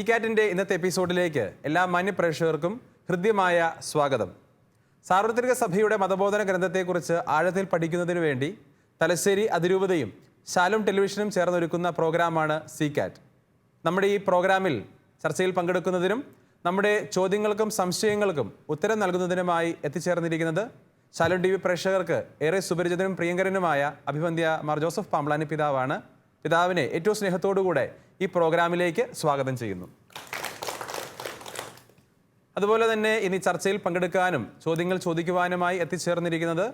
സീകാറ്റിന്റെ ഇന്നത്തെ എപ്പിസോഡിലേക്ക് എല്ലാ മാന്യപ്രേക്ഷകർക്കും ഹൃദ്യമായ സ്വാഗതം. സാർവത്രിക സഭയുടെ മതബോധന ഗ്രന്ഥത്തെക്കുറിച്ച് ആഴത്തിൽ പഠിക്കുന്നതിനു വേണ്ടി തലശ്ശേരി അതിരൂപതയും ശാലും ടെലിവിഷനും ചേർന്നൊരുക്കുന്ന പ്രോഗ്രാമാണ് സീകാറ്റ് നമ്മുടെ ഈ പ്രോഗ്രാമിൽ ചർച്ചയിൽ പങ്കെടുക്കുന്നതിനും നമ്മുടെ ചോദ്യങ്ങൾക്കും സംശയങ്ങൾക്കും ഉത്തരം നൽകുന്നതിനുമായി എത്തിച്ചേർന്നിരിക്കുന്നത് ശാലും ടി വി പ്രേക്ഷകർക്ക് ഏറെ സുപരിചിതനും പ്രിയങ്കരനുമായ അഭിവന്ധ്യ മാർ ജോസഫ് പാംബ്ലാനി പിതാവാണ്. പിതാവിനെ ഏറ്റവും സ്നേഹത്തോടുകൂടെ ഈ പ്രോഗ്രാമിലേക്ക് സ്വാഗതം ചെയ്യുന്നു. അതുപോലെ തന്നെ ഇനി ചർച്ചയിൽ പങ്കെടുക്കാനും ചോദ്യങ്ങൾ ചോദിക്കുവാനുമായി എത്തിച്ചേർന്നിരിക്കുന്നത്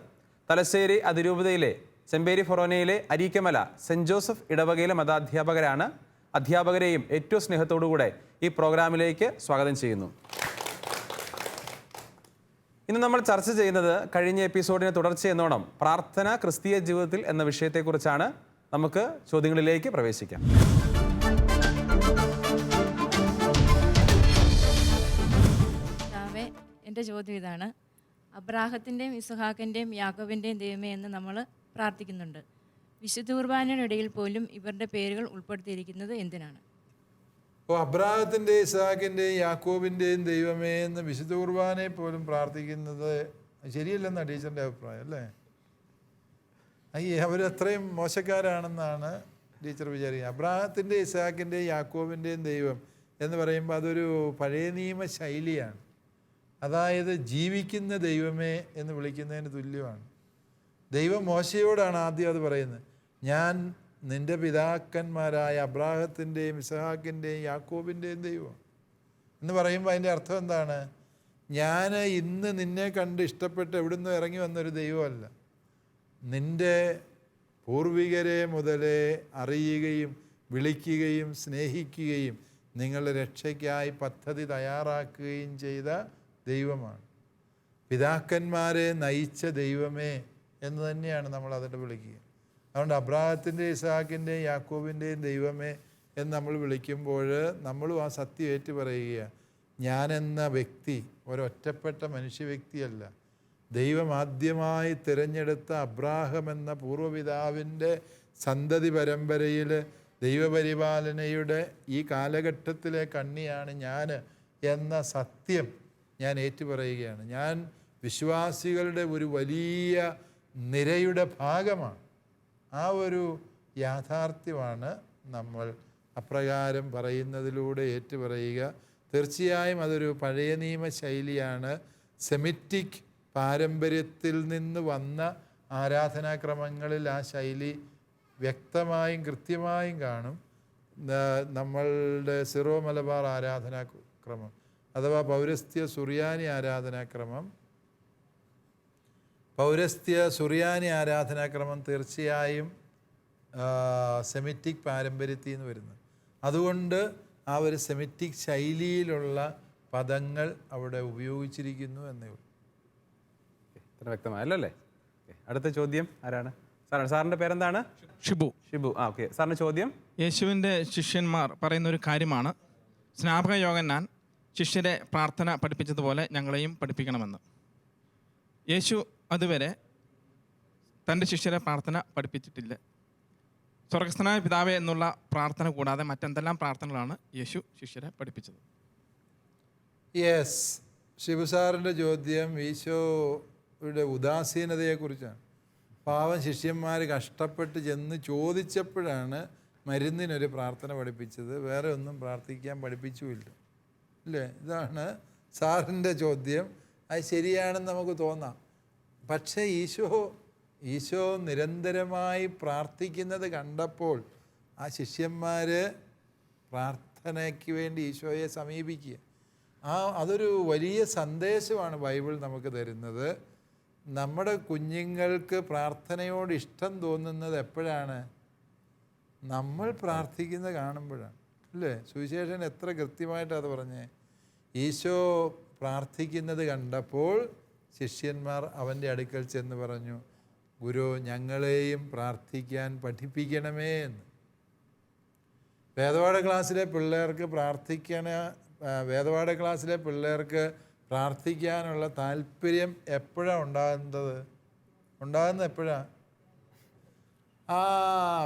തലശ്ശേരി അതിരൂപതയിലെ ചെമ്പേരി ഫൊറോനയിലെ അരീക്കമല സെന്റ് ജോസഫ് ഇടവകയിലെ മതാധ്യാപകരാണ് അധ്യാപകരെയും ഏറ്റവും സ്നേഹത്തോടുകൂടെ ഈ പ്രോഗ്രാമിലേക്ക് സ്വാഗതം ചെയ്യുന്നു. ഇന്ന് നമ്മൾ ചർച്ച ചെയ്യുന്നത് കഴിഞ്ഞ എപ്പിസോഡിന് തുടർച്ചയെന്നോണം പ്രാർത്ഥന ക്രിസ്തീയ ജീവിതത്തിൽ എന്ന വിഷയത്തെക്കുറിച്ചാണ്. നമുക്ക് ചോദ്യങ്ങളിലേക്ക് പ്രവേശിക്കാം. എന്റെ ചോദ്യം ഇതാണ്. അബ്രാഹത്തിന്റെയും ഇസുഹാക്കിന്റെയും യാക്കോബിന്റെയും ദൈവമേ എന്ന് നമ്മൾ പ്രാർത്ഥിക്കുന്നുണ്ട്. വിശുദ്ധ കുർബാനയുടെ ഇടയിൽ പോലും ഇവരുടെ പേരുകൾ ഉൾപ്പെടുത്തിയിരിക്കുന്നത് എന്തിനാണ്? അപ്പോൾ അബ്രാഹത്തിന്റെയും ഇസാഖിന്റെയും യാക്കോബിന്റെയും ദൈവമേ എന്ന് വിശുദ്ധ കുർബാനയെ പോലും പ്രാർത്ഥിക്കുന്നത് ശരിയല്ലെന്നാണ് ടീച്ചറിന്റെ അഭിപ്രായം അല്ലേ? അയ്യേ അവരത്രയും മോശക്കാരാണെന്നാണ് ടീച്ചർ വിചാരിക്കുന്നത്. അബ്രാഹത്തിന്റെ ഇസാഖിന്റെയും യാക്കോബിന്റെയും ദൈവം എന്ന് പറയുമ്പോൾ അതൊരു പഴയ നിയമ ശൈലിയാണ്. അതായത് ജീവിക്കുന്ന ദൈവമേ എന്ന് വിളിക്കുന്നതിന് തുല്യമാണ്. ദൈവം മോശയോടാണ് ആദ്യം അത് പറയുന്നത്. ഞാൻ നിന്റെ പിതാക്കന്മാരായ അബ്രാഹത്തിന്റെയും ഇസഹാക്കിന്റെയും യാക്കോബിന്റെയും ദൈവം എന്ന് പറയുമ്പോൾ അതിന്റെ അർത്ഥം എന്താണ്? ഞാൻ ഇന്ന് നിന്നെ കണ്ട് ഇഷ്ടപ്പെട്ട് എവിടുന്ന് ഇറങ്ങി വന്നൊരു ദൈവമല്ല. നിന്റെ പൂർവികരെ മുതലേ അറിയുകയും വിളിക്കുകയും സ്നേഹിക്കുകയും നിങ്ങളുടെ രക്ഷയ്ക്കായി പദ്ധതി തയ്യാറാക്കുകയും ചെയ്ത ദൈവമാണ്. പിതാക്കന്മാരെ നയിച്ച ദൈവമേ എന്ന് തന്നെയാണ് നമ്മൾ അതിന്റെ വിളിക്കുക. അതുകൊണ്ട് അബ്രാഹത്തിന്റെ ഇസാഖിന്റെയും യാക്കോബിന്റെയും ദൈവമേ എന്ന് നമ്മൾ വിളിക്കുമ്പോൾ നമ്മളും ആ സത്യം ഏറ്റു പറയുക ഞാനെന്ന വ്യക്തി ഒരൊറ്റപ്പെട്ട മനുഷ്യ വ്യക്തിയല്ല. ദൈവം ആദ്യമായി തിരഞ്ഞെടുത്ത അബ്രാഹം എന്ന പൂർവപിതാവിന്റെ സന്തതി പരമ്പരയിൽ ദൈവപരിപാലനയുടെ ഈ കാലഘട്ടത്തിലെ കണ്ണിയാണ് ഞാൻ എന്ന സത്യം ഞാൻ ഏറ്റുപറയുകയാണ്. ഞാൻ വിശ്വാസികളുടെ ഒരു വലിയ നിരയുടെ ഭാഗമാണ്. ആ ഒരു യാഥാർത്ഥ്യമാണ് നമ്മൾ അപ്രകാരം പറയുന്നതിലൂടെ ഏറ്റുപറയുക. തീർച്ചയായും അതൊരു പഴയ നിയമ ശൈലിയാണ് സെമിറ്റിക് പാരമ്പര്യത്തിൽ നിന്ന് വന്ന ആരാധനാക്രമങ്ങളിൽ ആ ശൈലി വ്യക്തമായും കൃത്യമായും കാണും. നമ്മളുടെ സിറോ മലബാർ ആരാധനാക്രമം അഥവാ പൗരസ്ത്യ സുറിയാനി ആരാധനാക്രമം. പൗരസ്ത്യ സുറിയാനി ആരാധനാക്രമം തീർച്ചയായും സെമിറ്റിക് പാരമ്പര്യത്തിൽ നിന്ന് വരുന്നത്. അതുകൊണ്ട് ആ ഒരു സെമിറ്റിക് ശൈലിയിലുള്ള പദങ്ങൾ അവിടെ ഉപയോഗിച്ചിരിക്കുന്നു എന്നേ ഉള്ളൂ. ഇത്ര വ്യക്തമായല്ലോ അല്ലേ അടുത്ത ചോദ്യം ആരാണ്? സാറാണ് സാറിന്റെ പേരെന്താണ്? ഷിബു. ഷിബു. ആ ഓക്കെ. സാറിന്റെ ചോദ്യം? യേശുവിന്റെ ശിഷ്യന്മാർ പറയുന്ന ഒരു കാര്യമാണ്. സ്നാപക യോഗന്നാൻ ശിഷ്യരെ പ്രാർത്ഥന പഠിപ്പിച്ചതുപോലെ ഞങ്ങളെയും പഠിപ്പിക്കണമെന്ന്. യേശു അതുവരെ തന്റെ ശിഷ്യരെ പ്രാർത്ഥന പഠിപ്പിച്ചിട്ടില്ല. സ്വർഗസ്ഥനായ പിതാവേ എന്നുള്ള പ്രാർത്ഥന കൂടാതെ മറ്റെന്തെല്ലാം പ്രാർത്ഥനകളാണ് യേശു ശിഷ്യരെ പഠിപ്പിച്ചത്? യെസ് ശിവസാറിന്റെ ചോദ്യം ഈശോയുടെ ഉദാസീനതയെക്കുറിച്ചാണ്. പാവം ശിഷ്യന്മാർ കഷ്ടപ്പെട്ട് ചെന്ന് ചോദിച്ചപ്പോഴാണ് മരുന്നിനൊരു പ്രാർത്ഥന പഠിപ്പിച്ചത്. വേറെ ഒന്നും പ്രാർത്ഥിക്കാൻ പഠിപ്പിച്ചുമില്ല. അല്ലേ ഇതാണ് സാറിന്റെ ചോദ്യം. അത് ശരിയാണെന്ന് നമുക്ക് തോന്നാം. പക്ഷേ ഈശോ ഈശോ നിരന്തരമായി പ്രാർത്ഥിക്കുന്നത് കണ്ടപ്പോൾ ആ ശിഷ്യന്മാർ പ്രാർത്ഥനയ്ക്ക് വേണ്ടി ഈശോയെ സമീപിക്കുക. ആ അതൊരു വലിയ സന്ദേശമാണ് ബൈബിൾ നമുക്ക് തരുന്നത്. നമ്മുടെ കുഞ്ഞുങ്ങൾക്ക് പ്രാർത്ഥനയോട് ഇഷ്ടം തോന്നുന്നത് എപ്പോഴാണ്? നമ്മൾ പ്രാർത്ഥിക്കുന്നത് കാണുമ്പോഴാണ്. അല്ലേ? സുവിശേഷൻ എത്ര കൃത്യമായിട്ട് അത് പറഞ്ഞേ. ഈശോ പ്രാർത്ഥിക്കുന്നത് കണ്ടപ്പോൾ ശിഷ്യന്മാർ അവന്റെ അടുക്കൽ ചെന്ന് പറഞ്ഞു ഗുരു ഞങ്ങളെയും പ്രാർത്ഥിക്കാൻ പഠിപ്പിക്കണമേ എന്ന്. വേദപാഠ ക്ലാസ്സിലെ പിള്ളേർക്ക് പ്രാർത്ഥിക്കണ വേദപാഠ ക്ലാസ്സിലെ പിള്ളേർക്ക് പ്രാർത്ഥിക്കാനുള്ള താല്പര്യം എപ്പോഴാണ് ഉണ്ടാകുന്നത്? ഉണ്ടാകുന്നത് എപ്പോഴാണ് ആ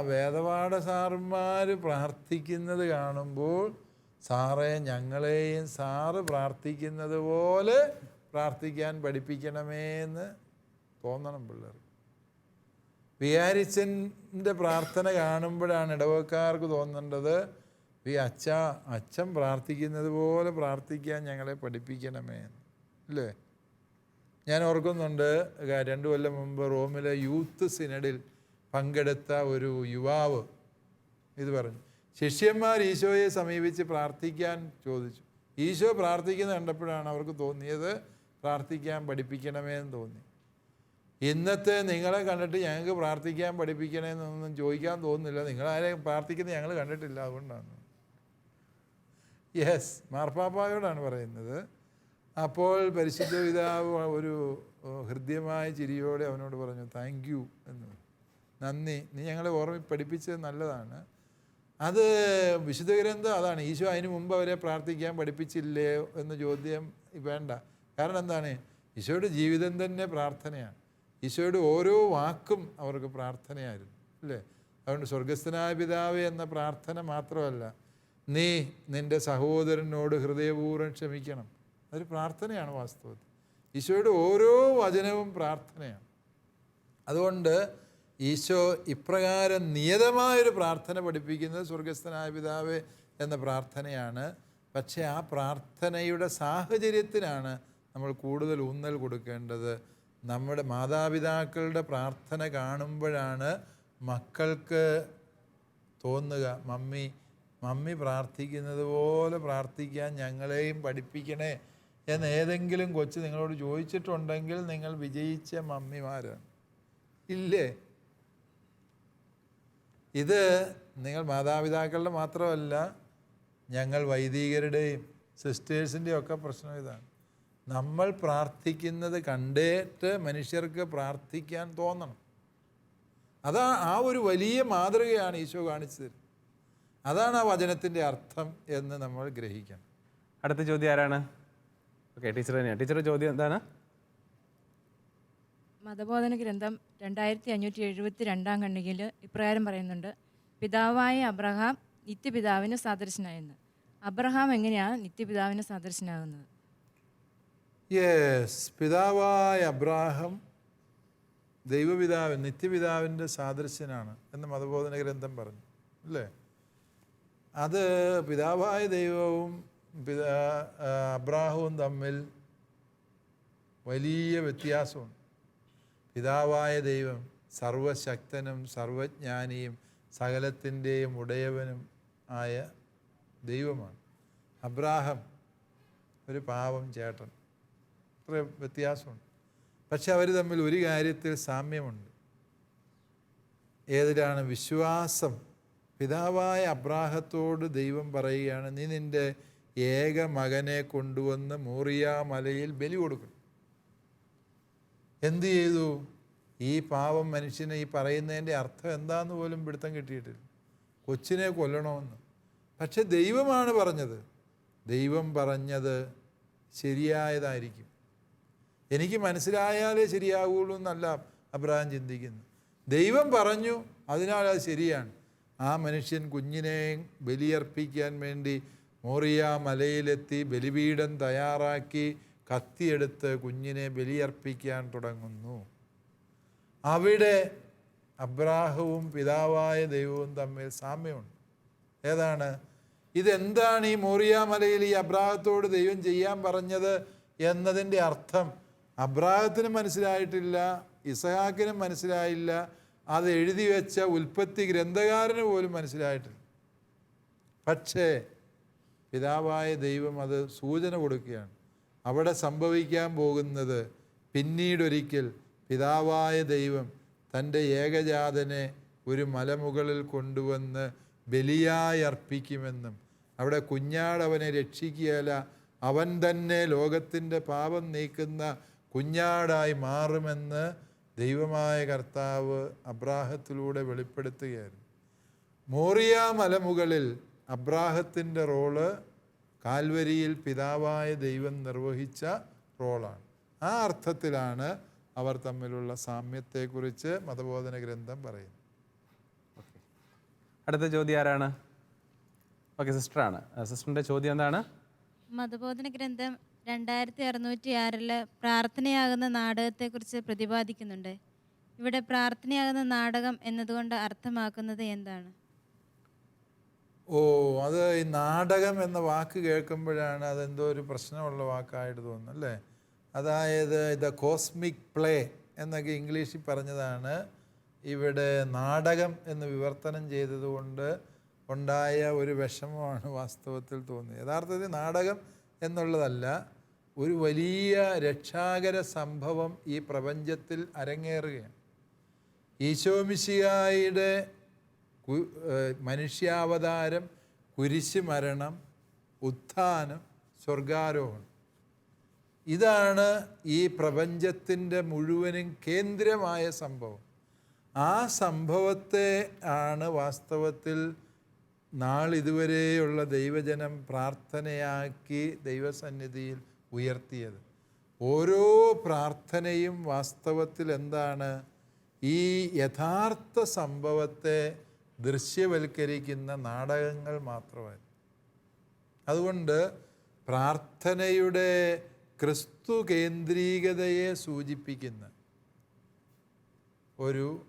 വേദപാഠ സാറുമാർ പ്രാർത്ഥിക്കുന്നത് കാണുമ്പോൾ സാറേ ഞങ്ങളെയും സാറ് പ്രാർത്ഥിക്കുന്നത് പോലെ പ്രാർത്ഥിക്കാൻ പഠിപ്പിക്കണമേ എന്ന് തോന്നണം പിള്ളേർ. വിഹാരിച്ചന്റെ പ്രാർത്ഥന കാണുമ്പോഴാണ് ഇടവക്കാർക്ക് തോന്നേണ്ടത് ഈ അച്ഛ അച്ഛൻ പ്രാർത്ഥിക്കുന്നത് പോലെ പ്രാർത്ഥിക്കാൻ ഞങ്ങളെ പഠിപ്പിക്കണമേ. അല്ലേ? ഞാൻ ഓർക്കുന്നുണ്ട് രണ്ട് കൊല്ലം മുമ്പ് റോമിലെ യൂത്ത് സിനഡിൽ പങ്കെടുത്ത ഒരു യുവാവ് ഇത് പറഞ്ഞു. ശിഷ്യന്മാർ ഈശോയെ സമീപിച്ച് പ്രാർത്ഥിക്കാൻ ചോദിച്ചു. ഈശോ പ്രാർത്ഥിക്കുന്നത് കണ്ടപ്പോഴാണ് അവർക്ക് തോന്നിയത് പ്രാർത്ഥിക്കാൻ പഠിപ്പിക്കണമേ എന്ന് തോന്നി. ഇന്നത്തെ നിങ്ങളെ കണ്ടിട്ട് ഞങ്ങൾക്ക് പ്രാർത്ഥിക്കാൻ പഠിപ്പിക്കണമെന്നൊന്നും ചോദിക്കാൻ തോന്നുന്നില്ല. നിങ്ങളാരെയും പ്രാർത്ഥിക്കുന്നത് ഞങ്ങൾ കണ്ടിട്ടില്ല അതുകൊണ്ടാണ്. യെസ് മാർപ്പാപ്പായോടാണ് പറയുന്നത്. അപ്പോൾ പരിശുദ്ധ പിതാവ് ഒരു ഹൃദ്യമായ ചിരിയോടെ അവനോട് പറഞ്ഞു താങ്ക് യു എന്ന്. നന്ദി. നീ ഞങ്ങളെ ഓർമ്മ പഠിപ്പിച്ചത് നല്ലതാണ്. അത് വിശുദ്ധ ഗ്രന്ഥം അതാണ്. ഈശോ അതിന് മുമ്പ് അവരെ പ്രാർത്ഥിക്കാൻ പഠിപ്പിച്ചില്ലേ എന്ന ചോദ്യം വേണ്ട. കാരണം എന്താണ്? ഈശോയുടെ ജീവിതം തന്നെ പ്രാർത്ഥനയാണ്. ഈശോയുടെ ഓരോ വാക്കും അവർക്ക് പ്രാർത്ഥനയായിരുന്നു. അല്ലേ? അതുകൊണ്ട് സ്വർഗസ്ഥനായ പിതാവ് എന്ന പ്രാർത്ഥന മാത്രമല്ല നീ നിന്റെ സഹോദരനോട് ഹൃദയപൂർവം ക്ഷമിക്കണം. അതൊരു പ്രാർത്ഥനയാണ് വാസ്തവത്തിൽ. ഈശോയുടെ ഓരോ വചനവും പ്രാർത്ഥനയാണ്. അതുകൊണ്ട് ഈശോ ഇപ്രകാരം നിയതമായൊരു പ്രാർത്ഥന പഠിപ്പിക്കുന്നത് സ്വർഗസ്ഥനായ പിതാവ് എന്ന പ്രാർത്ഥനയാണ്. പക്ഷേ ആ പ്രാർത്ഥനയുടെ സാഹചര്യത്തിനാണ് നമ്മൾ കൂടുതൽ ഊന്നൽ കൊടുക്കേണ്ടത്. നമ്മുടെ മാതാപിതാക്കളുടെ പ്രാർത്ഥന കാണുമ്പോഴാണ് മക്കൾക്ക് തോന്നുക മമ്മി മമ്മി പ്രാർത്ഥിക്കുന്നത് പോലെ പ്രാർത്ഥിക്കാൻ ഞങ്ങളെയും പഠിപ്പിക്കണേ എന്ന് ഏതെങ്കിലും കൊച്ച് നിങ്ങളോട് ചോദിച്ചിട്ടുണ്ടെങ്കിൽ നിങ്ങൾ വിജയിച്ച മമ്മിമാരാണ്. ഇല്ലേ? ഇത് നിങ്ങൾ മാതാപിതാക്കളുടെ മാത്രമല്ല ഞങ്ങൾ വൈദികരുടെയും സിസ്റ്റേഴ്സിന്റെയും ഒക്കെ പ്രശ്നം ഇതാണ്. നമ്മൾ പ്രാർത്ഥിക്കുന്നത് കണ്ടിട്ട് മനുഷ്യർക്ക് പ്രാർത്ഥിക്കാൻ തോന്നണം. അതാ ആ ഒരു വലിയ മാതൃകയാണ് ഈശോ കാണിച്ചു തരുന്നത് അതാണ് ആ വചനത്തിന്റെ അർത്ഥം എന്ന് നമ്മൾ ഗ്രഹിക്കണം. അടുത്ത ചോദ്യം ആരാണ്? ഓക്കെ ടീച്ചർ തന്നെയാണ് ടീച്ചറുടെ ചോദ്യം എന്താണ്? മതബോധന ഗ്രന്ഥം രണ്ടായിരത്തി അഞ്ഞൂറ്റി എഴുപത്തി രണ്ടാം ഖണ്ഡികയിൽ ഇപ്രകാരം പറയുന്നുണ്ട്. പിതാവായ അബ്രഹാം നിത്യപിതാവിന് സാദൃശനായെന്ന് അബ്രഹാം എങ്ങനെയാണ് നിത്യപിതാവിന് സാദൃശനാകുന്നത് യെസ് പിതാവായ അബ്രാഹം ദൈവപിതാവിൻ നിത്യപിതാവിന്റെ സാദൃശ്യനാണ് എന്ന് മതബോധന ഗ്രന്ഥം പറഞ്ഞു. അല്ലേ? അത് പിതാവായ ദൈവവും പിതാ അബ്രാഹവും തമ്മിൽ വലിയ വ്യത്യാസമുണ്ട്. പിതാവായ ദൈവം സർവശക്തനും സർവജ്ഞാനിയും സകലത്തിന്റെയും ഉടയവനും ആയ ദൈവമാണ്. അബ്രാഹം ഒരു പാവം ചേട്ടൻ. അത്ര വ്യത്യാസമുണ്ട്. പക്ഷെ അവർ തമ്മിൽ ഒരു കാര്യത്തിൽ സാമ്യമുണ്ട്. ഏതിലാണ് വിശ്വാസം പിതാവായ അബ്രാഹത്തോട് ദൈവം പറയുകയാണ് നീ നിന്റെ ഏക മകനെ കൊണ്ടുവന്ന് മൂറിയാ മലയിൽ ബലി കൊടുക്കണം എന്ത് ചെയ്തു? ഈ പാവം മനുഷ്യനെ ഈ പറയുന്നതിന്റെ അർത്ഥം എന്താന്ന് പോലും പിടുത്തം കിട്ടിയിട്ടില്ല. കൊച്ചിനെ കൊല്ലണമെന്ന്. പക്ഷെ ദൈവമാണ് പറഞ്ഞത്. ദൈവം പറഞ്ഞത് ശരിയായതായിരിക്കും. എനിക്ക് മനസ്സിലായാലേ ശരിയാകുള്ളൂ എന്നല്ല അബ്രഹാം ചിന്തിക്കുന്നു ദൈവം പറഞ്ഞു അതിനാൽ അത് ശരിയാണ്. ആ മനുഷ്യൻ കുഞ്ഞിനെ ബലിയർപ്പിക്കാൻ വേണ്ടി മോറിയ മലയിലെത്തി ബലിപീഠം തയ്യാറാക്കി കത്തിയെടുത്ത് കുഞ്ഞിനെ ബലിയർപ്പിക്കാൻ തുടങ്ങുന്നു. അവിടെ അബ്രാഹവും പിതാവായ ദൈവവും തമ്മിൽ സാമ്യമുണ്ട്. ഏതാണ്? ഇതെന്താണ് ഈ മോറിയ മലയിൽ ഈ അബ്രാഹത്തോട് ദൈവം ചെയ്യാൻ പറഞ്ഞത് എന്നതിന്റെ അർത്ഥം അബ്രാഹത്തിനും മനസ്സിലായിട്ടില്ല ഇസഹാക്കിനും മനസ്സിലായില്ല അത് എഴുതി വെച്ച ഉൽപ്പത്തി ഗ്രന്ഥകാരന് പോലും മനസ്സിലായിട്ടില്ല. പക്ഷേ പിതാവായ ദൈവം അത് സൂചന കൊടുക്കുകയാണ്. അവിടെ സംഭവിക്കാൻ പോകുന്നത് പിന്നീടൊരിക്കൽ പിതാവായ ദൈവം തന്റെ ഏകജാതനെ ഒരു മലമുകളിൽ കൊണ്ടുവന്ന് ബലിയായി അർപ്പിക്കുമെന്നും അവിടെ കുഞ്ഞാടവനെ രക്ഷിക്കുകയല്ല അവൻ തന്നെ ലോകത്തിന്റെ പാപം നീക്കുന്ന കുഞ്ഞാടായി മാറുമെന്ന് ദൈവമായ കർത്താവ് അബ്രാഹത്തിലൂടെ വെളിപ്പെടുത്തുകയായിരുന്നു. മോറിയ മലമുകളിൽ അബ്രാഹത്തിന്റെ റോൾ കാൽവരിയിൽ പിതാവായ ദൈവം നിർവഹിച്ച റോളാണ്. ആ അർത്ഥത്തിലാണ് അവർ തമ്മിലുള്ള സാമ്യത്തെക്കുറിച്ച് മതബോധന ഗ്രന്ഥം പറയുന്നത്. അടുത്ത ചോദ്യം ആരാണ്? ഓക്കെ സിസ്റ്ററാണ് സിസ്റ്ററിന്റെ ചോദ്യം എന്താണ്? മതബോധന ഗ്രന്ഥം രണ്ടായിരത്തി അറുന്നൂറ്റി ആറിൽ പ്രാർത്ഥനയാകുന്ന നാടകത്തെക്കുറിച്ച് പ്രതിപാദിക്കുന്നുണ്ട്. ഇവിടെ പ്രാർത്ഥനയാകുന്ന നാടകം എന്നതുകൊണ്ട് അർത്ഥമാക്കുന്നത് എന്താണ്? ഓ അത് ഈ നാടകം എന്ന വാക്ക് കേൾക്കുമ്പോഴാണ് അതെന്തോ ഒരു പ്രശ്നമുള്ള വാക്കായിട്ട് തോന്നുന്നു അല്ലേ? അതായത് ദ കോസ്മിക് പ്ലേ എന്നൊക്കെ ഇംഗ്ലീഷിൽ പറഞ്ഞതാണ്. ഇവിടെ നാടകം എന്ന് വിവർത്തനം ചെയ്തതുകൊണ്ട് ഉണ്ടായ ഒരു വിഷമമാണ് വാസ്തവത്തിൽ തോന്നിയത്. യഥാർത്ഥത്തിൽ നാടകം എന്നുള്ളതല്ല ഒരു വലിയ രക്ഷാകര സംഭവം ഈ പ്രപഞ്ചത്തിൽ അരങ്ങേറുകയാണ്. ഈശോമിശിഹായുടെ മനുഷ്യാവതാരം കുരിശ് മരണം ഉത്ഥാനം സ്വർഗാരോഹണം. ഇതാണ് ഈ പ്രപഞ്ചത്തിന്റെ മുഴുവനും കേന്ദ്രമായ സംഭവം. ആ സംഭവത്തെ ആണ് വാസ്തവത്തിൽ നാളിതുവരെയുള്ള ദൈവജനം പ്രാർത്ഥനയാക്കി ദൈവസന്നിധിയിൽ ഉയർത്തിയത്. ഓരോ പ്രാർത്ഥനയും വാസ്തവത്തിൽ എന്താണ്? ഈ യഥാർത്ഥ സംഭവത്തെ ദൃശ്യവൽക്കരിക്കുന്ന നാടകങ്ങൾ മാത്രമായി അതുകൊണ്ട് പ്രാർത്ഥനയുടെ ക്രിസ്തു കേന്ദ്രീകതയെ സൂചിപ്പിക്കുന്ന ഒരു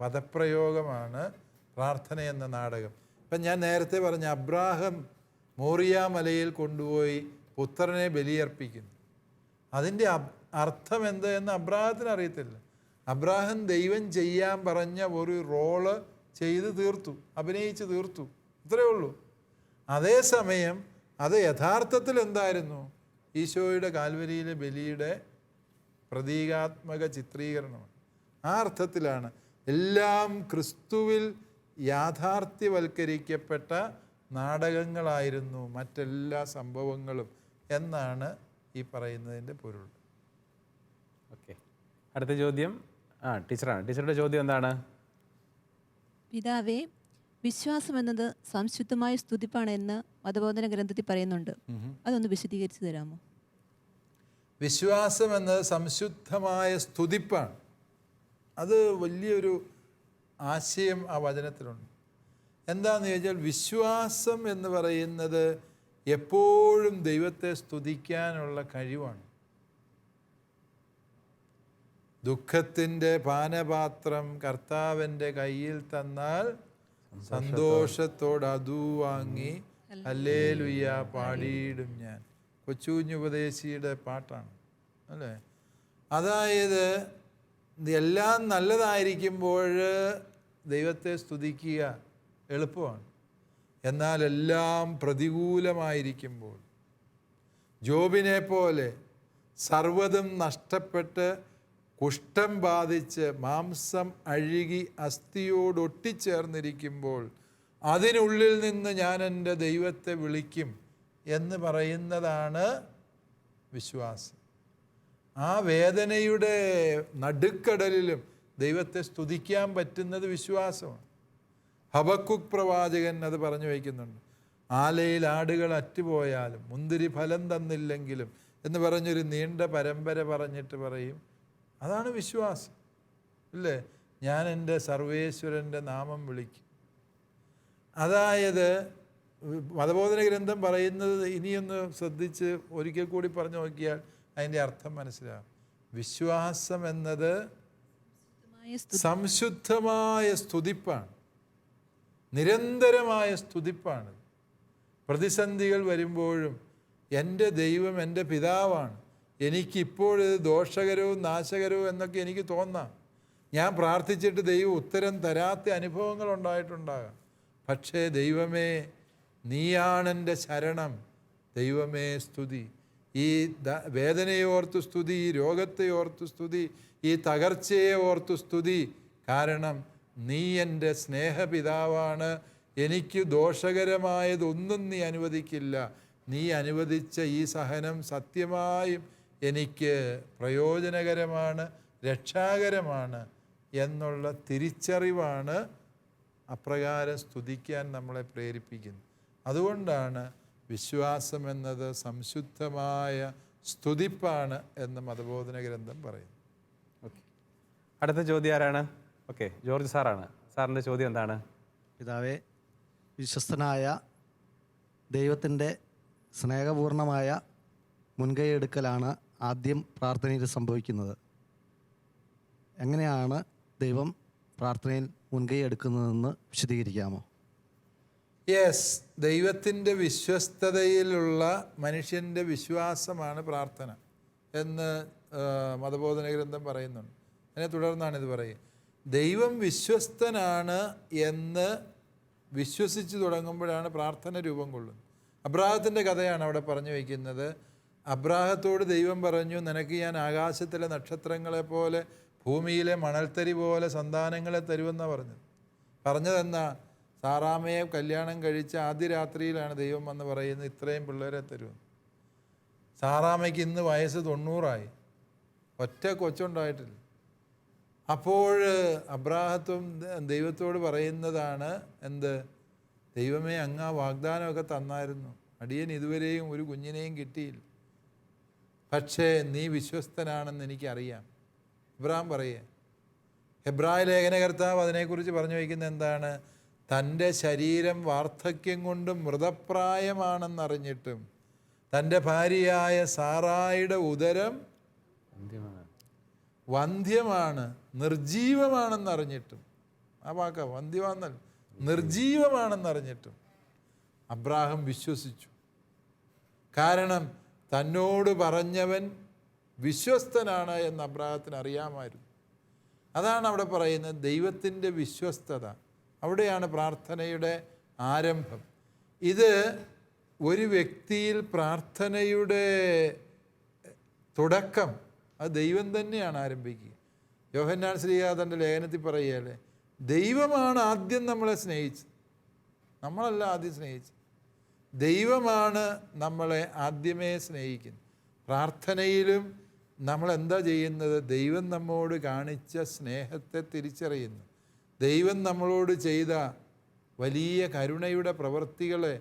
പദപ്രയോഗമാണ് പ്രാർത്ഥന എന്ന നാടകം. ഇപ്പം ഞാൻ നേരത്തെ പറഞ്ഞ അബ്രാഹം മോറിയ മലയിൽ കൊണ്ടുപോയി പുത്രനെ ബലിയർപ്പിക്കുന്നു. അതിന്റെ അർത്ഥം എന്ത് എന്ന് അബ്രാഹത്തിന് അറിയത്തില്ല. അബ്രാഹം ദൈവം ചെയ്യാൻ പറഞ്ഞ ഒരു റോൾ ചെയ്ത് തീർത്തു അഭിനയിച്ച് തീർത്തു. ഇത്രയേ ഉള്ളൂ. അതേസമയം അത് യഥാർത്ഥത്തിൽ എന്തായിരുന്നു? ഈശോയുടെ കാൽവരിയിലെ ബലിയുടെ പ്രതീകാത്മക ചിത്രീകരണമാണ്. ആ അർത്ഥത്തിലാണ് എല്ലാം ക്രിസ്തുവിൽ യാഥാർത്ഥ്യവൽക്കരിക്കപ്പെട്ട നാടകങ്ങളായിരുന്നു മറ്റെല്ലാ സംഭവങ്ങളും എന്നാണ് ഈ പറയുന്നതിന്റെ പൊരുൾ. ഓക്കെ. അടുത്ത ചോദ്യം. ആ ടീച്ചറാണ്. ടീച്ചറുടെ ചോദ്യം എന്താണ്? പിതാവേ വിശ്വാസം എന്നത് സംശുദ്ധമായ സ്തുതിപ്പാണ് എന്ന് മതബോധന ഗ്രന്ഥത്തിൽ പറയുന്നുണ്ട്. അതൊന്ന് വിശദീകരിച്ചു തരാമോ? വിശ്വാസം എന്നത് സംശുദ്ധമായ സ്തുതിപ്പാണ്. അത് വലിയൊരു ആശയം ആ വചനത്തിലുണ്ട്. എന്താണെന്ന് ചോദിച്ചാൽ വിശ്വാസം എന്ന് പറയുന്നത് എപ്പോഴും ദൈവത്തെ സ്തുതിക്കാനുള്ള കഴിവാണ്. ദുഃഖത്തിന്റെ പാനപാത്രം കർത്താവിന്റെ കയ്യിൽ തന്നാൽ സന്തോഷത്തോട് അതു വാങ്ങി അല്ലേലുയ്യ പാടിയിടും ഞാൻ. കൊച്ചുകുഞ്ഞുപദേശിയുടെ പാട്ടാണ്. അല്ലേ? അതായത് എല്ലാം നല്ലതായിരിക്കുമ്പോൾ ദൈവത്തെ സ്തുതിക്കുക എളുപ്പമാണ്. എന്നാൽ എല്ലാം പ്രതികൂലമായിരിക്കുമ്പോൾ ജോബിനെ പോലെ സർവതും നഷ്ടപ്പെട്ട് കുഷ്ഠം ബാധിച്ച് മാംസം അഴുകി അസ്ഥിയോടൊട്ടിച്ചേർന്നിരിക്കുമ്പോൾ അതിനുള്ളിൽ നിന്ന് ഞാൻ എന്റെ ദൈവത്തെ വിളിക്കും എന്ന് പറയുന്നതാണ് വിശ്വാസം. ആ വേദനയുടെ നടുക്കടലിലും ദൈവത്തെ സ്തുതിക്കാൻ പറ്റുന്നത് വിശ്വാസമാണ്. ഹബക്കുക് പ്രവാചകൻ അത് പറഞ്ഞു വയ്ക്കുന്നുണ്ട്. ആലയിൽ ആടുകൾ അറ്റുപോയാലും മുന്തിരി ഫലം തന്നില്ലെങ്കിലും എന്ന് പറഞ്ഞൊരു നീണ്ട പരമ്പര പറഞ്ഞിട്ട് പറയും. അതാണ് വിശ്വാസം. ഇല്ലേ? ഞാൻ എന്റെ സർവേശ്വരന്റെ നാമം വിളിക്കും. അതായത് മതബോധന ഗ്രന്ഥം പറയുന്നത് ഇനിയൊന്ന് ശ്രദ്ധിച്ച് ഒരിക്കൽ കൂടി പറഞ്ഞു നോക്കിയാൽ അതിന്റെ അർത്ഥം മനസ്സിലാകും വിശ്വാസം എന്നത് സംശുദ്ധമായ സ്തുതിപ്പാണ്. നിരന്തരമായ സ്തുതിപ്പാണ്. പ്രതിസന്ധികൾ വരുമ്പോഴും എന്റെ ദൈവം എന്റെ പിതാവാണ്. എനിക്കിപ്പോഴിത് ദോഷകരവും നാശകരവും എന്നൊക്കെ എനിക്ക് തോന്നാം. ഞാൻ പ്രാർത്ഥിച്ചിട്ട് ദൈവം ഉത്തരം തരാത്ത അനുഭവങ്ങൾ ഉണ്ടായിട്ടുണ്ടാകാം. പക്ഷേ ദൈവമേ നീയാണെന്റെ ശരണം. ദൈവമേ സ്തുതി. ഈ വേദനയോർത്തു സ്തുതി ഈ രോഗത്തെ ഓർത്ത് സ്തുതി ഈ തകർച്ചയെ ഓർത്ത് സ്തുതി. കാരണം നീ എന്റെ സ്നേഹപിതാവാണ്. എനിക്ക് ദോഷകരമായതൊന്നും നീ അനുവദിക്കില്ല. നീ അനുവദിച്ച ഈ സഹനം സത്യമായും എനിക്ക് പ്രയോജനകരമാണ് രക്ഷാകരമാണ് എന്നുള്ള തിരിച്ചറിവാണ് അപ്രകാരം സ്തുതിക്കാൻ നമ്മളെ പ്രേരിപ്പിക്കുന്നത് അതുകൊണ്ടാണ് വിശ്വാസം എന്നത് സംശുദ്ധമായ സ്തുതിപ്പാണ് എന്ന് മതബോധന ഗ്രന്ഥം പറയുന്നു. ഓക്കെ അടുത്ത ചോദ്യം ആരാണ്? ഓക്കെ ജോർജ് സാറാണ്. സാറിന്റെ ചോദ്യം എന്താണ്? പിതാവേ വിശ്വസ്തനായ ദൈവത്തിന്റെ സ്നേഹപൂർണമായ മുൻകൈയെടുക്കലാണ് ആദ്യം പ്രാർത്ഥനയിൽ സംഭവിക്കുന്നത്. എങ്ങനെയാണ് ദൈവം പ്രാർത്ഥനയിൽ മുൻകൈ എടുക്കുന്നതെന്ന് വിശദീകരിക്കാമോ? യെസ് ദൈവത്തിന്റെ വിശ്വസ്തതയിലുള്ള മനുഷ്യന്റെ വിശ്വാസമാണ് പ്രാർത്ഥന എന്ന് മതബോധന ഗ്രന്ഥം പറയുന്നുണ്ട്. അതിനെ തുടർന്നാണ് ഇത് പറയുക. ദൈവം വിശ്വസ്തനാണ് എന്ന് വിശ്വസിച്ച് തുടങ്ങുമ്പോഴാണ് പ്രാർത്ഥന രൂപം കൊള്ളുന്നത്. അബ്രാഹത്തിന്റെ കഥയാണ് അവിടെ പറഞ്ഞു വയ്ക്കുന്നത്. അബ്രാഹത്തോട് ദൈവം പറഞ്ഞു നിനക്ക് ഞാൻ ആകാശത്തിലെ നക്ഷത്രങ്ങളെ പോലെ ഭൂമിയിലെ മണൽത്തരി പോലെ സന്താനങ്ങളെ തരുമെന്നാണ് പറഞ്ഞത്. പറഞ്ഞതെന്നാ? സാറാമയെ കല്യാണം കഴിച്ച ആദ്യ രാത്രിയിലാണ് ദൈവം വന്ന് പറയുന്നത് ഇത്രയും പിള്ളേരെ തരുമെന്ന് സാറാമയ്ക്ക് ഇന്ന് വയസ്സ് തൊണ്ണൂറായി. ഒറ്റ കൊച്ചുണ്ടായിട്ടില്ല. അപ്പോൾ അബ്രാഹത്വം ദൈവത്തോട് പറയുന്നതാണ് എന്ത്? ദൈവമേ അങ്ങ് ആ വാഗ്ദാനമൊക്കെ തന്നായിരുന്നു. അടിയൻ ഇതുവരെയും ഒരു കുഞ്ഞിനെയും കിട്ടിയില്ല. പക്ഷേ നീ വിശ്വസ്തനാണെന്ന് എനിക്കറിയാം. ഇബ്രാഹിം പറയേ ഹെബ്രായ ലേഖനകർത്താവ് അതിനെക്കുറിച്ച് പറഞ്ഞു വയ്ക്കുന്നത് എന്താണ്? തന്റെ ശരീരം വാർദ്ധക്യം കൊണ്ട് മൃതപ്രായമാണെന്നറിഞ്ഞിട്ടും തന്റെ ഭാര്യയായ സാറായുടെ ഉദരം വന്ധ്യമാണ് നിർജീവമാണെന്നറിഞ്ഞിട്ടും ആ വാക്ക വന്ധ്യമാണെന്നല്ല നിർജീവമാണെന്നറിഞ്ഞിട്ടും അബ്രാഹം വിശ്വസിച്ചു. കാരണം തന്നോട് പറഞ്ഞവൻ വിശ്വസ്തനാണ് എന്ന് അബ്രാഹത്തിന് അറിയാമായിരുന്നു. അതാണ് അവിടെ പറയുന്നത് ദൈവത്തിന്റെ വിശ്വസ്തത. അവിടെയാണ് പ്രാർത്ഥനയുടെ ആരംഭം. ഇത് ഒരു വ്യക്തിയിൽ പ്രാർത്ഥനയുടെ തുടക്കം അത് ദൈവം തന്നെയാണ് ആരംഭിക്കുക. യോഹന്നാൻ ശ്രീയാ ലേഖനത്തിൽ പറയുകയല്ലേ ദൈവമാണ് ആദ്യം നമ്മളെ സ്നേഹിച്ചത്. നമ്മളല്ല ആദ്യം സ്നേഹിച്ചത്. ദൈവമാണ് നമ്മളെ ആദ്യമേ സ്നേഹിക്കുന്നത്. പ്രാർത്ഥനയിലും നമ്മളെന്താ ചെയ്യുന്നത്? ദൈവം നമ്മോട് കാണിച്ച സ്നേഹത്തെ തിരിച്ചറിയുന്നു. ദൈവം നമ്മളോട് ചെയ്ത വലിയ കരുണയുടെ പ്രവൃത്തികളെ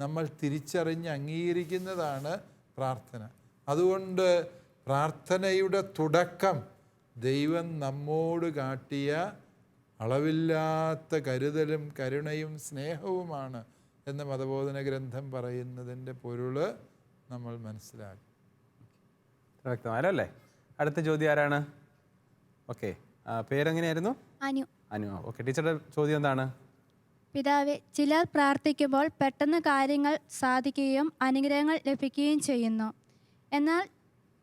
നമ്മൾ തിരിച്ചറിഞ്ഞ് അംഗീകരിക്കുന്നതാണ് പ്രാർത്ഥന. അതുകൊണ്ട് പ്രാർത്ഥനയുടെ തുടക്കം ദൈവം നമ്മോട് കാട്ടിയ അളവില്ലാത്ത കരുതലും കരുണയും സ്നേഹവുമാണ് എന്ന് മതബോധന ഗ്രന്ഥം പറയുന്നതിന്റെ പൊരുൾ നമ്മൾ മനസ്സിലാക്കി. വ്യക്തമായല്ലേ വ്യക്തമായല്ലോ അല്ലേ അടുത്ത ചോദ്യം ആരാണ്? ഓക്കെ. പേരെങ്ങനെയായിരുന്നു? അനു. അനു ഓക്കെ. ടീച്ചറുടെ ചോദ്യം എന്താണ്? പിതാവെ ചിലർ പ്രാർത്ഥിക്കുമ്പോൾ പെട്ടെന്ന് കാര്യങ്ങൾ സാധിക്കുകയും അനുഗ്രഹങ്ങൾ ലഭിക്കുകയും ചെയ്യുന്നു. എന്നാൽ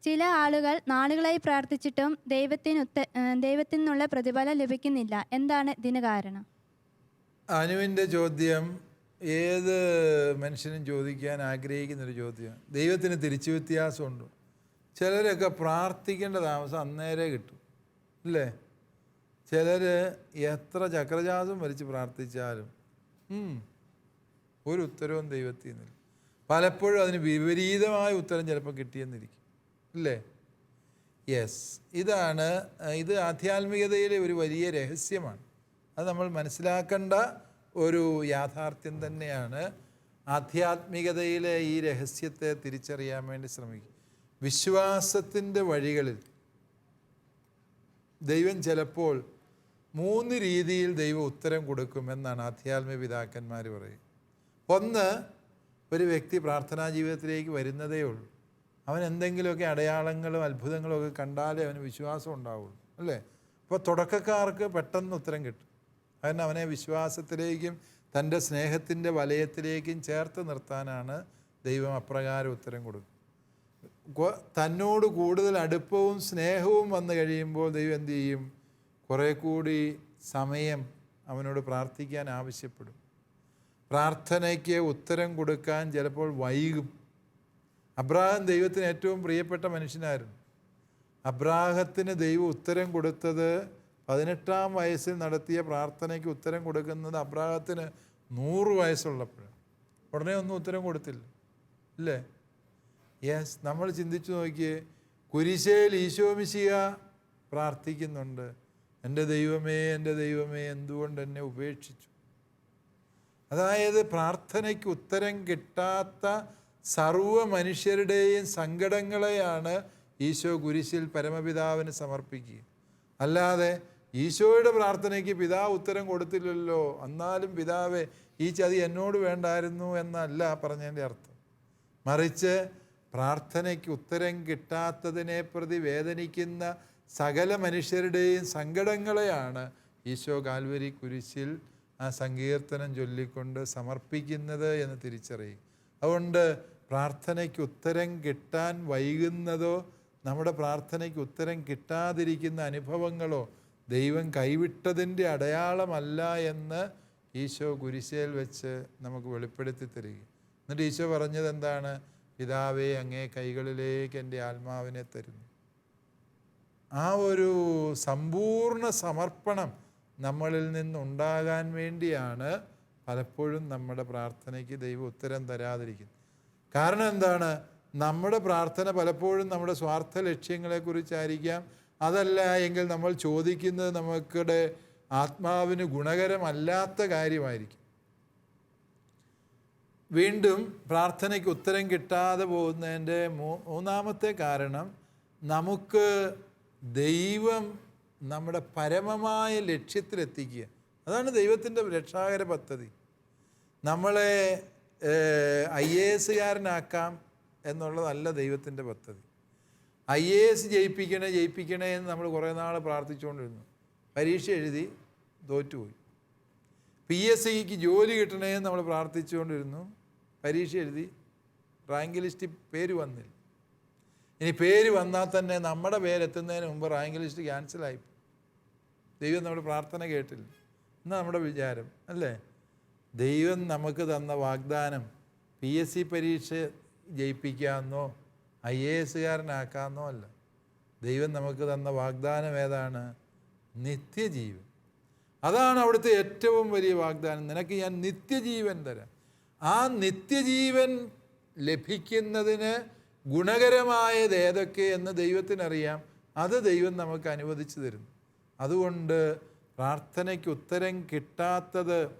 ചില ആളുകൾ നാളുകളായി പ്രാർത്ഥിച്ചിട്ടും ദൈവത്തിന് ഉത്ത ദൈവത്തിൽ നിന്നുള്ള പ്രതിഫലം ലഭിക്കുന്നില്ല. എന്താണ് ഇതിന് കാരണം? അനുവിന്റെ ചോദ്യം ഏത് മനുഷ്യനും ചോദിക്കാൻ ആഗ്രഹിക്കുന്നൊരു ചോദ്യം. ദൈവത്തിന് തിരിച്ചു വ്യത്യാസമുണ്ട്. ചിലരൊക്കെ പ്രാർത്ഥിക്കേണ്ട താമസം അന്നേരെ കിട്ടും. ഇല്ലേ ചിലർ എത്ര ചക്രജാതം വലിച്ച് പ്രാർത്ഥിച്ചാലും ഒരു ഉത്തരവും ദൈവത്തിൽ നിന്നില്ല. പലപ്പോഴും അതിന് വിപരീതമായ ഉത്തരം ചിലപ്പോൾ കിട്ടിയെന്നിരിക്കും. ഇല്ലേ? യെസ് ഇതാണ് ഇത് ആധ്യാത്മികതയിലെ ഒരു വലിയ രഹസ്യമാണ്. അത് നമ്മൾ മനസ്സിലാക്കേണ്ട ഒരു യാഥാർത്ഥ്യം തന്നെയാണ് ആധ്യാത്മികതയിലെ ഈ രഹസ്യത്തെ തിരിച്ചറിയാൻ വേണ്ടി ശ്രമിക്കും വിശ്വാസത്തിന്റെ വഴികളിൽ ദൈവം ചിലപ്പോൾ മൂന്ന് രീതിയിൽ ദൈവം ഉത്തരം കൊടുക്കുമെന്നാണ് ആധ്യാത്മിക പിതാക്കന്മാർ പറയുക ഒന്ന് ഒരു വ്യക്തി പ്രാർത്ഥനാ ജീവിതത്തിലേക്ക് വരുന്നതേ ഉള്ളൂ. അവൻ എന്തെങ്കിലുമൊക്കെ അടയാളങ്ങളും അത്ഭുതങ്ങളും ഒക്കെ കണ്ടാലേ അവന് വിശ്വാസം ഉണ്ടാവുള്ളൂ അല്ലേ? അപ്പോൾ തുടക്കക്കാർക്ക് പെട്ടെന്ന് ഉത്തരം കിട്ടും. കാരണം അവനെ വിശ്വാസത്തിലേക്കും തന്റെ സ്നേഹത്തിന്റെ വലയത്തിലേക്കും ചേർത്ത് നിർത്താനാണ് ദൈവം അപ്രകാരം ഉത്തരം കൊടുക്കുന്നത് തന്നോട് കൂടുതൽ അടുപ്പവും സ്നേഹവും വന്നു കഴിയുമ്പോൾ ദൈവം എന്തു ചെയ്യും? കുറേ കൂടി സമയം അവനോട് പ്രാർത്ഥിക്കാൻ ആവശ്യപ്പെടും. പ്രാർത്ഥനയ്ക്ക് ഉത്തരം കൊടുക്കാൻ ചിലപ്പോൾ വൈകും. അബ്രാഹം ദൈവത്തിന് ഏറ്റവും പ്രിയപ്പെട്ട മനുഷ്യനായിരുന്നു. അബ്രാഹത്തിന് ദൈവം ഉത്തരം കൊടുത്തത് പതിനെട്ടാം വയസ്സിൽ നടത്തിയ പ്രാർത്ഥനയ്ക്ക് ഉത്തരം കൊടുക്കുന്നത് അബ്രാഹത്തിന് നൂറ് വയസ്സുള്ളപ്പോഴാണ്. ഉടനെ ഒന്നും ഉത്തരം കൊടുത്തില്ല. ഇല്ലേ? യെസ് നമ്മൾ ചിന്തിച്ചു നോക്കിയേ കുരിശേൽ ഈശോമിശിക പ്രാർത്ഥിക്കുന്നുണ്ട്. എന്റെ ദൈവമേ എന്റെ ദൈവമേ എന്തുകൊണ്ട് എന്നെ ഉപേക്ഷിച്ചു? അതായത് പ്രാർത്ഥനയ്ക്ക് ഉത്തരം കിട്ടാത്ത സർവ മനുഷ്യരുടെയും സങ്കടങ്ങളെയാണ് ഈശോ കുരിശിൽ പരമപിതാവിന് സമർപ്പിക്കുക. അല്ലാതെ ഈശോയുടെ പ്രാർത്ഥനയ്ക്ക് പിതാവ് ഉത്തരം കൊടുത്തില്ലല്ലോ. എന്നാലും പിതാവെ ഈ ചതി എന്നോട് വേണ്ടായിരുന്നു എന്നല്ല പറഞ്ഞതിന്റെ അർത്ഥം. മറിച്ച് പ്രാർത്ഥനയ്ക്ക് ഉത്തരം കിട്ടാത്തതിനെ പ്രതി വേദനിക്കുന്ന സകല മനുഷ്യരുടെയും സങ്കടങ്ങളെയാണ് ഈശോ കാൽവരി കുരിശിൽ ആ സങ്കീർത്തനം ചൊല്ലിക്കൊണ്ട് സമർപ്പിക്കുന്നത് എന്ന് തിരിച്ചറിയും. അതുകൊണ്ട് പ്രാർത്ഥനയ്ക്ക് ഉത്തരം കിട്ടാൻ വൈകുന്നതോ നമ്മുടെ പ്രാർത്ഥനയ്ക്ക് ഉത്തരം കിട്ടാതിരിക്കുന്ന അനുഭവങ്ങളോ ദൈവം കൈവിട്ടതിന്റെ അടയാളമല്ല എന്ന് ഈശോ കുരിശേൽ വെച്ച് നമുക്ക് വെളിപ്പെടുത്തി തരിക എന്നിട്ട് ഈശോ പറഞ്ഞത് എന്താണ് പിതാവേ അങ്ങേ കൈകളിലേക്ക് എന്റെ ആത്മാവിനെ തരുന്നു. ആ ഒരു സമ്പൂർണ സമർപ്പണം നമ്മളിൽ നിന്നുണ്ടാകാൻ വേണ്ടിയാണ് പലപ്പോഴും നമ്മുടെ പ്രാർത്ഥനയ്ക്ക് ദൈവം ഉത്തരം തരാതിരിക്കുന്നത്. കാരണം എന്താണ്? നമ്മുടെ പ്രാർത്ഥന പലപ്പോഴും നമ്മുടെ സ്വാർത്ഥ ലക്ഷ്യങ്ങളെക്കുറിച്ചായിരിക്കാം. അതല്ല എങ്കിൽ നമ്മൾ ചോദിക്കുന്നത് നമുക്കിടെ ആത്മാവിന് ഗുണകരമല്ലാത്ത കാര്യമായിരിക്കും. വീണ്ടും പ്രാർത്ഥനയ്ക്ക് ഉത്തരം കിട്ടാതെ പോകുന്നതിന്റെ മൂന്നാമത്തെ കാരണം നമുക്ക് ദൈവം നമ്മുടെ പരമമായ ലക്ഷ്യത്തിലെത്തിക്കുക. അതാണ് ദൈവത്തിന്റെ രക്ഷാകര പദ്ധതി. നമ്മളെ ഐ എ എസ്സുകാരനാക്കാം എന്നുള്ളതല്ല ദൈവത്തിന്റെ പദ്ധതി. ഐ എ എസ് ജയിപ്പിക്കണേ ജയിപ്പിക്കണേ എന്ന് നമ്മൾ കുറേ നാൾ പ്രാർത്ഥിച്ചുകൊണ്ടിരുന്നു. പരീക്ഷ എഴുതി തോറ്റുപോയി. പി എസ് സിക്ക് ജോലി കിട്ടണേ എന്ന് നമ്മൾ പ്രാർത്ഥിച്ചുകൊണ്ടിരുന്നു. പരീക്ഷ എഴുതി റാങ്ക് ലിസ്റ്റിൽ പേര് വന്നില്ല. ഇനി പേര് വന്നാൽ തന്നെ നമ്മുടെ പേരെത്തുന്നതിന് മുമ്പ് റാങ്ക് ലിസ്റ്റ് ക്യാൻസലായി ദൈവം നമ്മുടെ പ്രാർത്ഥന കേട്ടില്ല. എന്നാ നമ്മുടെ വിചാരം അല്ലേ? ദൈവം നമുക്ക് തന്ന വാഗ്ദാനം പി എസ് സി പരീക്ഷ ജയിപ്പിക്കാമെന്നോ ഐ എ എസുകാരനാക്കാമെന്നോ അല്ല. ദൈവം നമുക്ക് തന്ന വാഗ്ദാനം ഏതാണ്? നിത്യജീവൻ. അതാണ് അവിടുത്തെ ഏറ്റവും വലിയ വാഗ്ദാനം. നിനക്ക് ഞാൻ നിത്യജീവൻ തരാം. ആ നിത്യജീവൻ ലഭിക്കുന്നതിന് ഗുണകരമായത് ഏതൊക്കെ എന്ന് ദൈവത്തിനറിയാം. അത് ദൈവം നമുക്ക് അനുവദിച്ചു തരുന്നു. അതുകൊണ്ട് പ്രാർത്ഥനയ്ക്ക് ഉത്തരം കിട്ടാത്തത്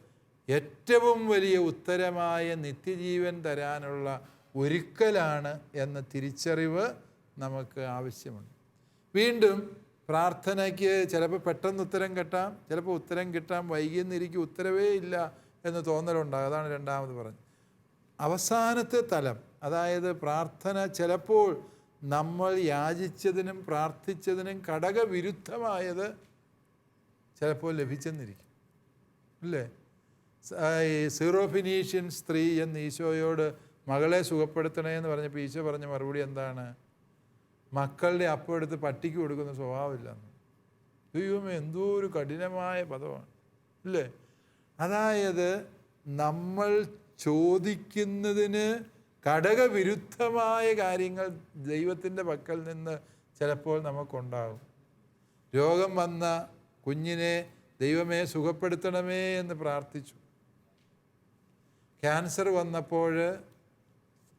ഏറ്റവും വലിയ ഉത്തരമായ നിത്യജീവൻ തരാനുള്ള ഒരുക്കലാണ് എന്ന തിരിച്ചറിവ് നമുക്ക് ആവശ്യമുണ്ട്. വീണ്ടും പ്രാർത്ഥനയ്ക്ക് ചിലപ്പോൾ പെട്ടെന്ന് ഉത്തരം കിട്ടാം ചിലപ്പോൾ ഉത്തരം കിട്ടാം വൈകിയെന്നിരിക്കും ഉത്തരവേ ഇല്ല എന്ന് തോന്നലുണ്ടാകും അതാണ് രണ്ടാമത് പറഞ്ഞത്. അവസാനത്തെ തലം അതായത് പ്രാർത്ഥന ചിലപ്പോൾ നമ്മൾ യാചിച്ചതിനും പ്രാർത്ഥിച്ചതിനും ഘടകവിരുദ്ധമായത് ചിലപ്പോൾ ലഭിച്ചെന്നിരിക്കും. അല്ലേ? ഈ സീറോ ഫിനീഷ്യൻ സ്ത്രീ എന്ന് ഈശോയോട് മകളെ സുഖപ്പെടുത്തണേ എന്ന് പറഞ്ഞപ്പോൾ ഈശോ പറഞ്ഞ മറുപടി എന്താണ്? മക്കളുടെ അപ്പം എടുത്ത് പട്ടിക്ക് കൊടുക്കുന്ന സ്വഭാവമില്ലെന്ന്. ദൈവമേ എന്തോ ഒരു കഠിനമായ പദമാണ്. അല്ലേ? അതായത് നമ്മൾ ചോദിക്കുന്നതിന് ഘടകവിരുദ്ധമായ കാര്യങ്ങൾ ദൈവത്തിന്റെ പക്കൽ നിന്ന് ചിലപ്പോൾ നമുക്കുണ്ടാകും. രോഗം വന്ന കുഞ്ഞിനെ ദൈവമേ സുഖപ്പെടുത്തണമേ എന്ന് പ്രാർത്ഥിച്ചു. ക്യാൻസർ വന്നപ്പോൾ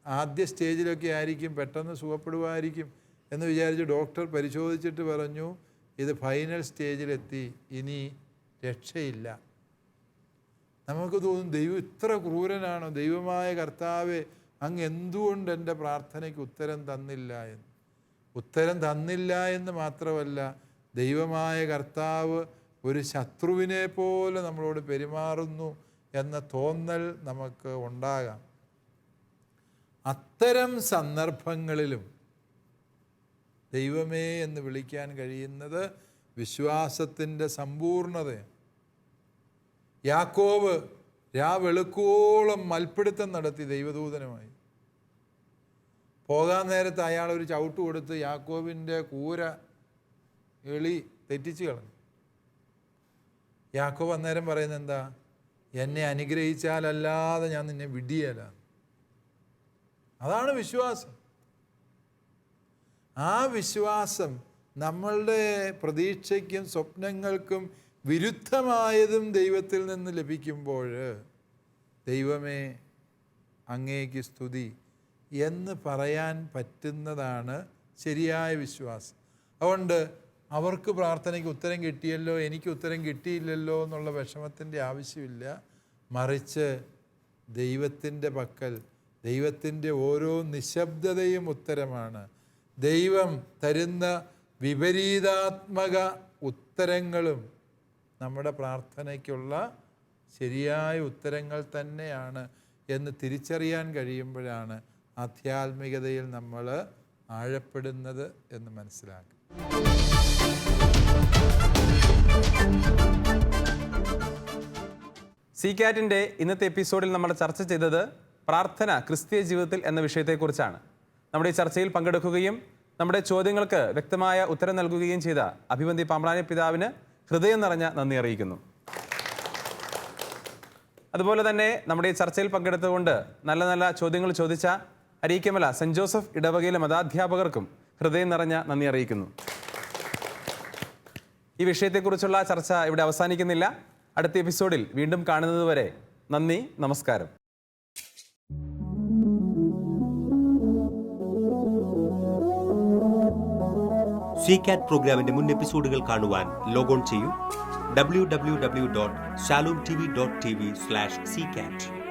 ആദ്യ സ്റ്റേജിലൊക്കെ ആയിരിക്കും പെട്ടെന്ന് സുഖപ്പെടുമായിരിക്കും എന്ന് വിചാരിച്ച് ഡോക്ടർ പരിശോധിച്ചിട്ട് പറഞ്ഞു ഇത് ഫൈനൽ സ്റ്റേജിലെത്തി ഇനി രക്ഷയില്ല. നമുക്ക് തോന്നും ദൈവം ഇത്ര ക്രൂരനാണോ? ദൈവമായ കർത്താവെ അങ്ങ് എന്തുകൊണ്ട് എന്റെ പ്രാർത്ഥനയ്ക്ക് ഉത്തരം തന്നില്ല എന്ന്? ഉത്തരം തന്നില്ല എന്ന് മാത്രമല്ല ദൈവമായ കർത്താവ് ഒരു ശത്രുവിനെ പോലെ നമ്മളോട് പെരുമാറുന്നു എന്ന തോന്നൽ നമുക്ക് ഉണ്ടാകാം. അത്തരം സന്ദർഭങ്ങളിലും ദൈവമേ എന്ന് വിളിക്കാൻ കഴിയുന്നത് വിശ്വാസത്തിന്റെ സമ്പൂർണതയാണ്. യാക്കോവ് രാവെളുക്കോളം മൽപ്പിടുത്തം നടത്തി ദൈവദൂതനുമായി. പോകാൻ നേരത്ത് അയാൾ ഒരു ചവിട്ട് കൊടുത്ത് യാക്കോവിന്റെ കൂര എളി തെറ്റിച്ച് കളഞ്ഞു. യാക്കോബ് അന്നേരം പറയുന്നത് എന്താ? എന്നെ അനുഗ്രഹിച്ചാലല്ലാതെ ഞാൻ നിന്നെ വിടിയല അതാണ് വിശ്വാസം. ആ വിശ്വാസം നമ്മളുടെ പ്രതീക്ഷയ്ക്കും സ്വപ്നങ്ങൾക്കും വിരുദ്ധമായതും ദൈവത്തിൽ നിന്ന് ലഭിക്കുമ്പോൾ ദൈവമേ അങ്ങേക്ക് സ്തുതി എന്ന് പറയാൻ പറ്റുന്നതാണ് ശരിയായ വിശ്വാസം. അതുകൊണ്ട് അവർക്ക് പ്രാർത്ഥനയ്ക്ക് ഉത്തരം കിട്ടിയല്ലോ എനിക്ക് ഉത്തരം കിട്ടിയില്ലല്ലോ എന്നുള്ള വിഷമത്തിന്റെ ആവശ്യമില്ല. മറിച്ച് ദൈവത്തിന്റെ പക്കൽ ദൈവത്തിന്റെ ഓരോ നിശബ്ദതയും ഉത്തരമാണ്. ദൈവം തരുന്ന വിപരീതാത്മക ഉത്തരങ്ങളും നമ്മുടെ പ്രാർത്ഥനയ്ക്കുള്ള ശരിയായ ഉത്തരങ്ങൾ തന്നെയാണ് എന്ന് തിരിച്ചറിയാൻ കഴിയുമ്പോഴാണ് ആധ്യാത്മികതയിൽ നമ്മൾ ആഴപ്പെടുന്നത് എന്ന് മനസ്സിലാക്കുക. സി കാറ്റിന്റെ ഇന്നത്തെ എപ്പിസോഡിൽ നമ്മൾ ചർച്ച ചെയ്തത് പ്രാർത്ഥന ക്രിസ്തീയ ജീവിതത്തിൽ എന്ന വിഷയത്തെക്കുറിച്ചാണ്. നമ്മുടെ ഈ ചർച്ചയിൽ പങ്കെടുക്കുകയും നമ്മുടെ ചോദ്യങ്ങൾക്ക് വ്യക്തമായ ഉത്തരം നൽകുകയും ചെയ്ത അഭിവന്തി പാമ്പ്രാനി പിതാവിന് ഹൃദയം നിറഞ്ഞ നന്ദി അറിയിക്കുന്നു. അതുപോലെ തന്നെ നമ്മുടെ ഈ ചർച്ചയിൽ പങ്കെടുത്തുകൊണ്ട് നല്ല നല്ല ചോദ്യങ്ങൾ ചോദിച്ച അരീക്കമല സെന്റ് ജോസഫ് ഇടവകയിലെ മതാധ്യാപകർക്കും ഹൃദയം നിറഞ്ഞ നന്ദി അറിയിക്കുന്നു. ഈ വിഷയത്തെക്കുറിച്ചുള്ള ചർച്ച ഇവിടെ അവസാനിക്കുന്നില്ല. അടുത്ത എപ്പിസോഡിൽ വീണ്ടും കാണുന്നതുവരെ നന്ദി നമസ്കാരം. സി കാറ്റ് പ്രോഗ്രാമിന്റെ മുൻ എപ്പിസോഡുകൾ കാണുവാൻ ലോഗോൺ ചെയ്യൂ. W W W dot Shalom T V dot T V slash C cat